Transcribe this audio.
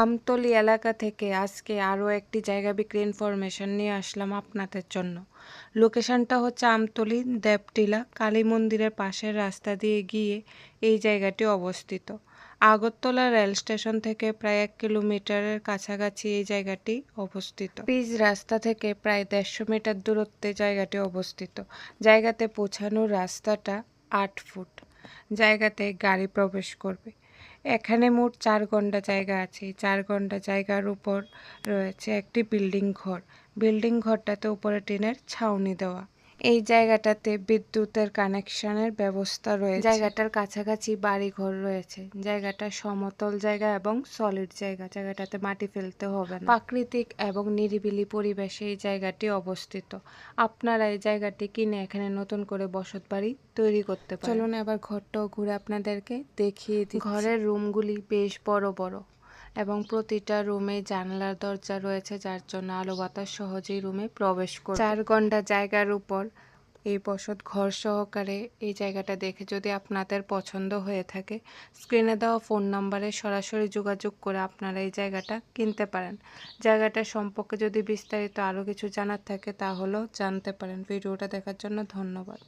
আমতলী এলাকা থেকে আজকে আরও একটি জায়গা বিক্রি ইনফরমেশন নিয়ে আসলাম আপনাদের জন্য। লোকেশনটা হচ্ছে আমতলি, দেবটিলা, কালী মন্দিরের পাশের রাস্তা দিয়ে গিয়ে এই জায়গাটি অবস্থিত। আগরতলা রেল স্টেশন থেকে প্রায় এক কিলোমিটারের কাছাকাছি এই জায়গাটি অবস্থিত। পিচ রাস্তা থেকে প্রায় দেড়শো মিটার দূরত্বে জায়গাটি অবস্থিত। জায়গাতে পৌঁছানোর রাস্তাটা আট ফুট। জায়গাতে গাড়ি প্রবেশ করবে। এখানে মোট চার ঘণ্টা জায়গা আছে। চার ঘণ্টা জায়গার উপর রয়েছে একটি বিল্ডিং ঘর। বিল্ডিং ঘরটাতে উপরে টিনের ছাউনি দেওয়া। এই জায়গাটাতে বিদ্যুতের কানেকশনের ব্যবস্থা রয়েছে। জায়গাটার কাছাকাছি বাড়ি ঘর রয়েছে। জায়গাটা সমতল জায়গা এবং সলিড জায়গা। জায়গাটাতে মাটি ফেলতে হবে না। প্রাকৃতিক এবং নিরিবিলি পরিবেশে এই জায়গাটি অবস্থিত। আপনারা এই জায়গাটি কিনে এখানে নতুন করে বসত বাড়ি তৈরি করতে পারেন। চলুন এবার ঘরটাও ঘুরে আপনাদেরকে দেখিয়ে দিই ঘরের রুমগুলি বেশ বড় বড়। এবং প্রতিটা রুমে জানলার দরজা রয়েছে, যার জন্য আলো বাতাস সহজেই রুমে প্রবেশ করে চার ঘণ্টা জায়গার উপর এই বসত ঘর সহকারে এই জায়গাটা দেখে যদি আপনাদের পছন্দ হয়ে থাকে, স্ক্রিনে দেওয়া ফোন নাম্বারে সরাসরি যোগাযোগ করে আপনারা এই জায়গাটা কিনতে পারেন। জায়গাটা সম্পর্কে যদি বিস্তারিত আরও কিছু জানার থাকে, তাহলেও জানতে পারেন। ভিডিওটা দেখার জন্য ধন্যবাদ।